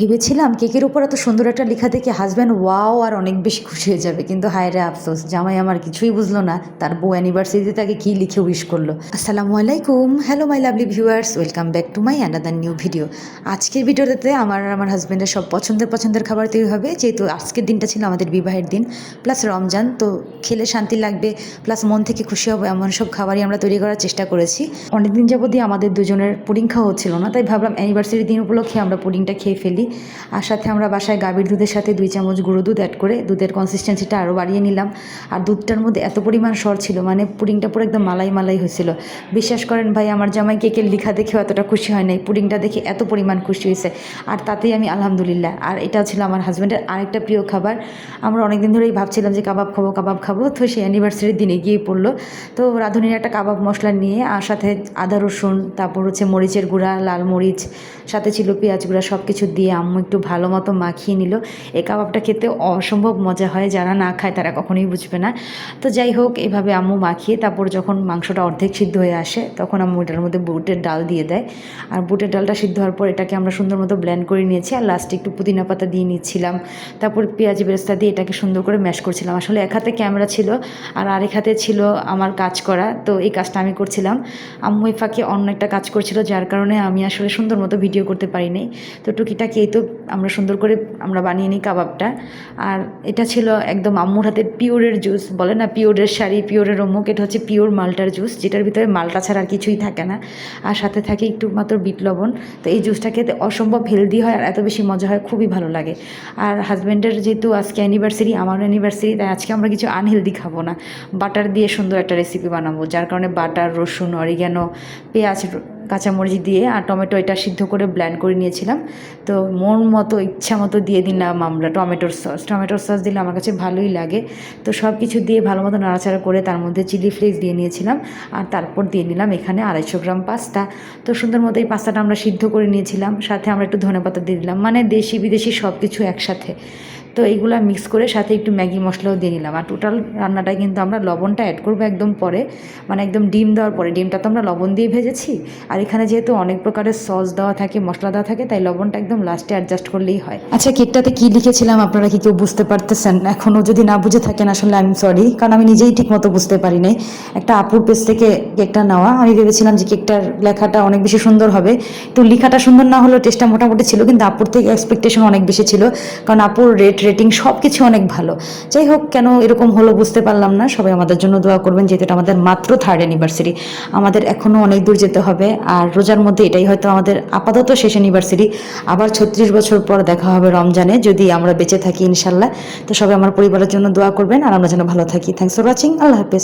ভেবেছিলাম কেকের উপর এত সুন্দর একটা লেখা দেখে হাজব্যান্ড ওয়াও আর অনেক বেশি খুশি হয়ে যাবে। কিন্তু হায় রে আফসোস, জামাই আমার কিছুই বুঝলো না। তার বউ অ্যানিভার্সারিতে তাকে কী লিখে উইশ করল? আসসালামু আলাইকুম। Hello my lovely viewers welcome back to my another new video আজকের ভিডিওটাতে আমার আমার হাজব্যান্ডের সব পছন্দের পছন্দের খাবার তৈরি হবে। যেহেতু আজকের দিনটা ছিল আমাদের বিবাহের দিন প্লাস রমজান, তো খেলে শান্তি লাগবে প্লাস মন থেকে খুশি হবে এমন সব খাবারই আমরা তৈরি করার চেষ্টা করেছি। অনেকদিন যাবতই আমাদের দুজনের পুডিং খাওয়া হচ্ছিল না, তাই ভাবলাম অ্যানিভার্সারি দিন উপলক্ষে আমরা পুডিংটা খেয়ে ফেলি। আর সাথে আমরা বাসায় গাভীর দুধের সাথে দুই চামচ গুঁড়ো দুধ অ্যাড করে দুধের কনসিস্টেন্সিটা আরও বাড়িয়ে নিলাম। আর দুধটার মধ্যে এত পরিমাণ সর ছিল মানে পুডিংটা পুরো একদম মালাই মালাই হয়েছিল। বিশ্বাস করেন ভাই, আমার জামাই কেকের লিখা দেখেও এতটা খুশি হয় নাই। পুডিংটা দেখে এত পরিমাণ খুশি হয়েছে। আর তাতেই আমি আলহামদুলিল্লাহ। আর এটা ছিল আমার হাজব্যান্ডের আরেকটা প্রিয় খাবার। আমরা অনেকদিন ধরেই ভাবছিলাম যে কাবাব খাব কাবাব খাব। তো সেই অ্যানিভার্সারির দিনে গিয়ে পড়ল। তো রাঁধুনির একটা কাবাব মশলা নিয়ে, আর সাথে আদা রসুন, তারপর হচ্ছে মরিচের গুঁড়া, লাল মরিচ, সাথে ছিল পেঁয়াজ গুঁড়া সব কিছু দিয়ে আম্মু একটু ভালো মতো মাখিয়ে নিল। এই কাবাবটা খেতে অসম্ভব মজা হয়, যারা না খায় তারা কখনোই বুঝবে না। তো যাই হোক, এভাবে আম্মু মাখিয়ে তারপর যখন মাংসটা অর্ধেক সিদ্ধ হয়ে আসে, তখন আম্মু এটার মধ্যে বুটের ডাল দিয়ে দেয়। আর বুটের ডালটা সিদ্ধ হওয়ার পর এটাকে আমরা সুন্দর মতো ব্ল্যান্ড করে নিয়েছি আর লাস্টে একটু পুদিনা পাতা দিয়ে নিচ্ছিলাম। তারপর পেঁয়াজ বেরেস্তা দিয়ে এটাকে সুন্দর করে ম্যাশ করছিলাম। আসলে এক হাতে ক্যামেরা ছিল আর আরেক হাতে ছিল আমার কাজ করা, তো এই কাজটা আমি করছিলাম। আম্মু ফাঁকে অন্য একটা কাজ করছিল, যার কারণে আমি আসলে সুন্দর মতো ভিডিও করতে পারিনি। তো টুকিটাকি এই তো আমরা সুন্দর করে আমরা বানিয়ে নিই কাবাবটা। আর এটা ছিল একদম আম্মুর হাতের পিওরের জুস, বলে না পিওরের শাড়ি, পিওরের অমুক, এটা হচ্ছে পিওর মালটার জুস, যেটার ভিতরে মালটা ছাড়া আর কিছুই থাকে না। আর সাথে থাকে একটু মাত্র বিট লবণ। তো এই জুসটা খেতে অসম্ভব হেলদি হয় আর এত বেশি মজা হয়, খুবই ভালো লাগে। আর হাজব্যান্ডের যেহেতু আজকে অ্যানিভার্সারি আমার অ্যানিভার্সারি তাই আজকে আমরা কিছু আনহেলদি খাব না। বাটার দিয়ে সুন্দর একটা রেসিপি বানাবো, যার কারণে বাটার রসুন অরিগ্যানো পেঁয়াজ কাঁচামরিচ দিয়ে আর টমেটো এটা সিদ্ধ করে ব্ল্যান্ড করে নিয়েছিলাম। তো মন মতো, ইচ্ছা মতো দিয়ে দিলাম আমরা টমেটোর সস টমেটোর সস দিলে আমার কাছে ভালোই লাগে। তো সব কিছু দিয়ে ভালো মতো নাড়াচাড়া করে তার মধ্যে চিলি ফ্লেক্স দিয়ে নিয়েছিলাম আর তারপর দিয়ে নিলাম এখানে আড়াইশো গ্রাম পাস্তা। তো সুন্দর মতো এই পাস্তাটা আমরা সিদ্ধ করে নিয়েছিলাম। সাথে আমরা একটু ধনেপাতা দিয়ে দিলাম। মানে দেশি বিদেশি সব কিছু একসাথে। তো এইগুলো মিক্স করে সাথে একটু ম্যাগি মশলাও দিয়ে নিলাম। আর টোটাল রান্নাটায় কিন্তু আমরা লবণটা অ্যাড করব একদম পরে। মানে একদম ডিম দেওয়ার পরে। ডিমটা তো আমরা লবণ দিয়ে ভেজেছি। আর এখানে যেহেতু অনেক প্রকারের সস দেওয়া থাকে, মশলা দেওয়া থাকে, তাই লবণটা একদম লাস্টে অ্যাডজাস্ট করলেই হয়। আচ্ছা কেকটাতে কী লিখেছিলাম? আপনারা কি কেউ বুঝতে পারতেছেন? এখনও যদি না বুঝে থাকেন, আসলে আমি সরি কারণ আমি নিজেই ঠিক মতো বুঝতে পারি নাই একটা আপুর পেজ থেকে কেকটা নেওয়া। আমি ভেবেছিলাম যে কেকটার লেখাটা অনেক বেশি সুন্দর হবে। তো লেখাটা সুন্দর না হলেও টেস্টটা মোটামুটি ছিল, কিন্তু আপুর থেকে এক্সপেকটেশন অনেক বেশি ছিল। কারণ আপুর রেট রেটিং সব কিছু অনেক ভালো। যাই হোক, কেন এরকম হলো বুঝতে পারলাম না। সবাই আমাদের জন্য দোয়া করবেন যেহেতু এটা আমাদের মাত্র থার্ড অ্যানিভার্সারি আমাদের এখনও অনেক দূর যেতে হবে। আর রোজার মধ্যে এটাই হয়তো আমাদের আপাতত শেষ অ্যানিভার্সারি আবার ছত্রিশ বছর পর দেখা হবে রমজানে, যদি আমরা বেঁচে থাকি ইনশাল্লাহ। তো সবাই আমার পরিবারের জন্য দোয়া করবেন। আর আমরা যেন ভালো থাকি। থ্যাংকস ফর ওয়াচিং আল্লাহ হাফেজ।